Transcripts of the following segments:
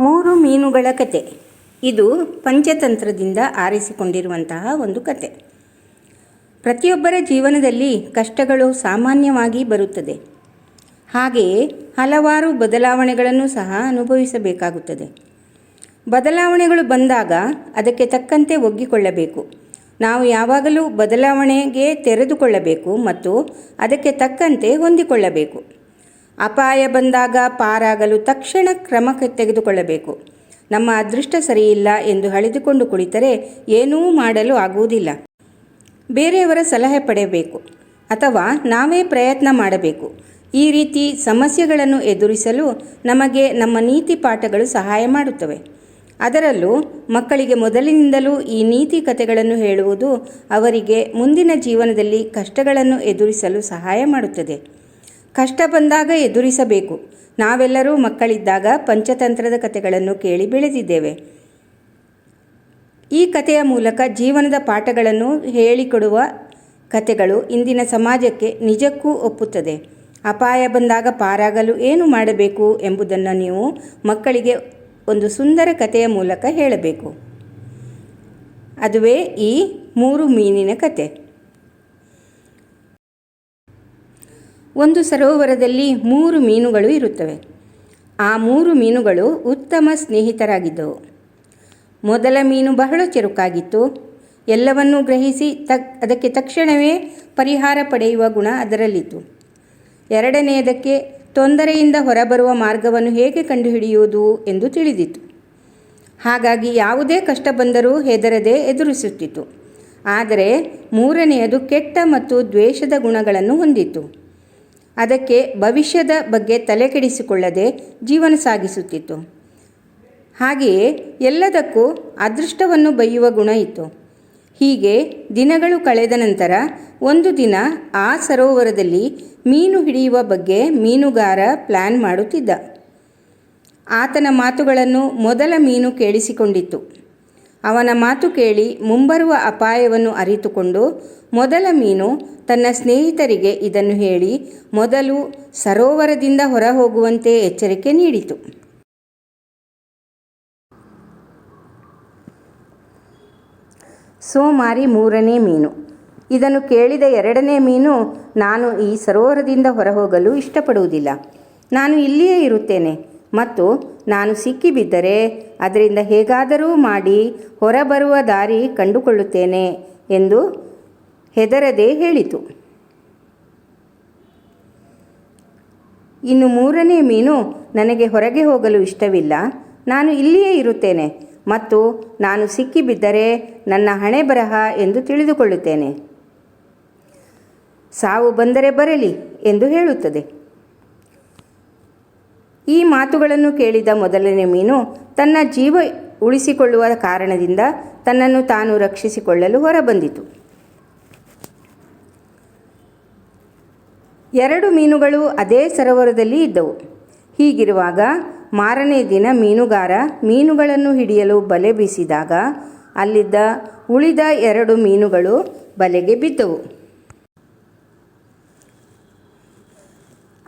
ಮೂರು ಮೀನುಗಳ ಕತೆ. ಇದು ಪಂಚತಂತ್ರದಿಂದ ಆರಿಸಿಕೊಂಡಿರುವಂತಹ ಒಂದು ಕತೆ. ಪ್ರತಿಯೊಬ್ಬರ ಜೀವನದಲ್ಲಿ ಕಷ್ಟಗಳು ಸಾಮಾನ್ಯವಾಗಿ ಬರುತ್ತದೆ. ಹಾಗೆಯೇ ಹಲವಾರು ಬದಲಾವಣೆಗಳನ್ನು ಸಹ ಅನುಭವಿಸಬೇಕಾಗುತ್ತದೆ. ಬದಲಾವಣೆಗಳು ಬಂದಾಗ ಅದಕ್ಕೆ ತಕ್ಕಂತೆ ಒಗ್ಗಿಕೊಳ್ಳಬೇಕು. ನಾವು ಯಾವಾಗಲೂ ಬದಲಾವಣೆಗೆ ತೆರೆದುಕೊಳ್ಳಬೇಕು ಮತ್ತು ಅದಕ್ಕೆ ತಕ್ಕಂತೆ ಹೊಂದಿಕೊಳ್ಳಬೇಕು. ಅಪಾಯ ಬಂದಾಗ ಪಾರಾಗಲು ತಕ್ಷಣ ಕ್ರಮ ತೆಗೆದುಕೊಳ್ಳಬೇಕು. ನಮ್ಮ ಅದೃಷ್ಟ ಸರಿಯಿಲ್ಲ ಎಂದು ಹಳೆದುಕೊಂಡು ಕುಳಿತರೆ ಏನೂ ಮಾಡಲು ಆಗುವುದಿಲ್ಲ. ಬೇರೆಯವರ ಸಲಹೆ ಪಡೆಯಬೇಕು ಅಥವಾ ನಾವೇ ಪ್ರಯತ್ನ ಮಾಡಬೇಕು. ಈ ರೀತಿ ಸಮಸ್ಯೆಗಳನ್ನು ಎದುರಿಸಲು ನಮಗೆ ನಮ್ಮ ನೀತಿ ಪಾಠಗಳು ಸಹಾಯ ಮಾಡುತ್ತವೆ. ಅದರಲ್ಲೂ ಮಕ್ಕಳಿಗೆ ಮೊದಲಿನಿಂದಲೂ ಈ ನೀತಿ ಕಥೆಗಳನ್ನು ಹೇಳುವುದು ಅವರಿಗೆ ಮುಂದಿನ ಜೀವನದಲ್ಲಿ ಕಷ್ಟಗಳನ್ನು ಎದುರಿಸಲು ಸಹಾಯ ಮಾಡುತ್ತದೆ. ಕಷ್ಟ ಬಂದಾಗ ಎದುರಿಸಬೇಕು. ನಾವೆಲ್ಲರೂ ಮಕ್ಕಳಿದ್ದಾಗ ಪಂಚತಂತ್ರದ ಕಥೆಗಳನ್ನು ಕೇಳಿ ಬೆಳೆದಿದ್ದೇವೆ. ಈ ಕಥೆಯ ಮೂಲಕ ಜೀವನದ ಪಾಠಗಳನ್ನು ಹೇಳಿಕೊಡುವ ಕಥೆಗಳು ಇಂದಿನ ಸಮಾಜಕ್ಕೆ ನಿಜಕ್ಕೂ ಒಪ್ಪುತ್ತದೆ. ಅಪಾಯ ಬಂದಾಗ ಪಾರಾಗಲು ಏನು ಮಾಡಬೇಕು ಎಂಬುದನ್ನು ನೀವು ಮಕ್ಕಳಿಗೆ ಒಂದು ಸುಂದರ ಕಥೆಯ ಮೂಲಕ ಹೇಳಬೇಕು. ಅದುವೇ ಈ ಮೂರು ಮೀನಿನ ಕತೆ ಒಂದು ಸರೋವರದಲ್ಲಿ ಮೂರು ಮೀನುಗಳು ಇರುತ್ತವೆ. ಆ ಮೂರು ಮೀನುಗಳು ಉತ್ತಮ ಸ್ನೇಹಿತರಾಗಿದ್ದವು. ಮೊದಲ ಮೀನು ಬಹಳ ಚುರುಕಾಗಿತ್ತು. ಎಲ್ಲವನ್ನೂ ಗ್ರಹಿಸಿ ತಕ್, ಅದಕ್ಕೆ ತಕ್ಷಣವೇ ಪರಿಹಾರ ಪಡೆಯುವ ಗುಣ ಅದರಲ್ಲಿತ್ತು. ಎರಡನೆಯದಕ್ಕೆ ತೊಂದರೆಯಿಂದ ಹೊರಬರುವ ಮಾರ್ಗವನ್ನು ಹೇಗೆ ಕಂಡುಹಿಡಿಯುವುದು ಎಂದು ತಿಳಿದಿತ್ತು. ಹಾಗಾಗಿ ಯಾವುದೇ ಕಷ್ಟ ಬಂದರೂ ಹೆದರದೆ ಎದುರಿಸುತ್ತಿತ್ತು. ಆದರೆ ಮೂರನೆಯದು ಕೆಟ್ಟ ಮತ್ತು ದ್ವೇಷದ ಗುಣಗಳನ್ನು ಹೊಂದಿತ್ತು. ಅದಕ್ಕೆ ಭವಿಷ್ಯದ ಬಗ್ಗೆ ತಲೆಕೆಡಿಸಿಕೊಳ್ಳದೆ ಜೀವನ ಸಾಗಿಸುತ್ತಿತ್ತು. ಹಾಗೆಯೇ ಎಲ್ಲದಕ್ಕೂ ಅದೃಷ್ಟವನ್ನು ಬೈಯುವ ಗುಣ ಇತ್ತು. ಹೀಗೆ ದಿನಗಳು ಕಳೆದ ನಂತರ ಒಂದು ದಿನ ಆ ಸರೋವರದಲ್ಲಿ ಮೀನು ಹಿಡಿಯುವ ಬಗ್ಗೆ ಮೀನುಗಾರ ಪ್ಲ್ಯಾನ್ ಮಾಡುತ್ತಿದ್ದ. ಆತನ ಮಾತುಗಳನ್ನು ಮೊದಲ ಮೀನು ಕೇಳಿಸಿಕೊಂಡಿತ್ತು. ಅವನ ಮಾತು ಕೇಳಿ ಮುಂಬರುವ ಅಪಾಯವನ್ನು ಅರಿತುಕೊಂಡು, ಮೊದಲ ಮೀನು ತನ್ನ ಸ್ನೇಹಿತರಿಗೆ ಇದನ್ನು ಹೇಳಿ, ಮೊದಲು ಸರೋವರದಿಂದ ಹೊರ ಹೋಗುವಂತೆ ಎಚ್ಚರಿಕೆ ನೀಡಿತು. ಸೋಮಾರಿ ಮೂರನೇ ಮೀನು. ಇದನ್ನು ಕೇಳಿದ ಎರಡನೇ ಮೀನು, ನಾನು ಈ ಸರೋವರದಿಂದ ಹೊರಹೋಗಲು ಇಷ್ಟಪಡುವುದಿಲ್ಲ. ನಾನು ಇಲ್ಲಿಯೇ ಇರುತ್ತೇನೆ. ಮತ್ತು ನಾನು ಸಿಕ್ಕಿಬಿದ್ದರೆ ಅದರಿಂದ ಹೇಗಾದರೂ ಮಾಡಿ ಹೊರಬರುವ ದಾರಿ ಕಂಡುಕೊಳ್ಳುತ್ತೇನೆ ಎಂದು ಹೆದರದೆ ಹೇಳಿತು. ಇನ್ನು ಮೂರನೇ ಮೀನು ನನಗೆ ಹೊರಗೆ ಹೋಗಲು ಇಷ್ಟವಿಲ್ಲ. ನಾನು ಇಲ್ಲಿಯೇ ಇರುತ್ತೇನೆ ಮತ್ತು ನಾನು ಸಿಕ್ಕಿಬಿದ್ದರೆ ನನ್ನ ಹಣೆ ಬರಹ ಎಂದು ತಿಳಿದುಕೊಳ್ಳುತ್ತೇನೆ. ಸಾವು ಬಂದರೆ ಬರಲಿ ಎಂದು ಹೇಳುತ್ತದೆ. ಈ ಮಾತುಗಳನ್ನು ಕೇಳಿದ ಮೊದಲನೇ ಮೀನು ತನ್ನ ಜೀವ ಉಳಿಸಿಕೊಳ್ಳುವ ಕಾರಣದಿಂದ ತನ್ನನ್ನು ತಾನು ರಕ್ಷಿಸಿಕೊಳ್ಳಲು ಹೊರಬಂದಿತು. ಎರಡು ಮೀನುಗಳು ಅದೇ ಸರೋವರದಲ್ಲಿ ಇದ್ದವು. ಹೀಗಿರುವಾಗ ಮಾರನೇ ದಿನ ಮೀನುಗಾರ ಮೀನುಗಳನ್ನು ಹಿಡಿಯಲು ಬಲೆ ಬೀಸಿದಾಗ ಅಲ್ಲಿದ್ದ ಉಳಿದ ಎರಡು ಮೀನುಗಳು ಬಲೆಗೆ ಬಿದ್ದವು.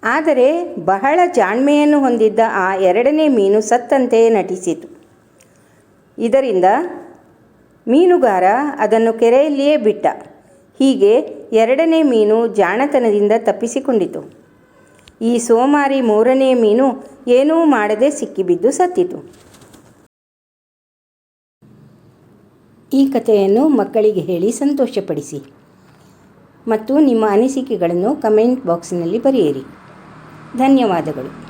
ಆದರೆ ಬಹಳ ಜಾಣ್ಮೆಯನ್ನು ಹೊಂದಿದ್ದ ಆ ಎರಡನೇ ಮೀನು ಸತ್ತಂತೆ ನಟಿಸಿತು. ಇದರಿಂದ ಮೀನುಗಾರ ಅದನ್ನು ಕೆರೆಯಲ್ಲಿಯೇ ಬಿಟ್ಟ. ಹೀಗೆ ಎರಡನೇ ಮೀನು ಜಾಣತನದಿಂದ ತಪ್ಪಿಸಿಕೊಂಡಿತು. ಈ ಸೋಮಾರಿ ಮೂರನೇ ಮೀನು ಏನೂ ಮಾಡದೆ ಸಿಕ್ಕಿಬಿದ್ದು ಸತ್ತಿತು. ಈ ಕಥೆಯನ್ನು ಮಕ್ಕಳಿಗೆ ಹೇಳಿ ಸಂತೋಷಪಡಿಸಿ. ಮತ್ತು ನಿಮ್ಮ ಅನಿಸಿಕೆಗಳನ್ನು ಕಮೆಂಟ್ ಬಾಕ್ಸ್ನಲ್ಲಿ ಬರೆಯಿರಿ. ಧನ್ಯವಾದಗಳು.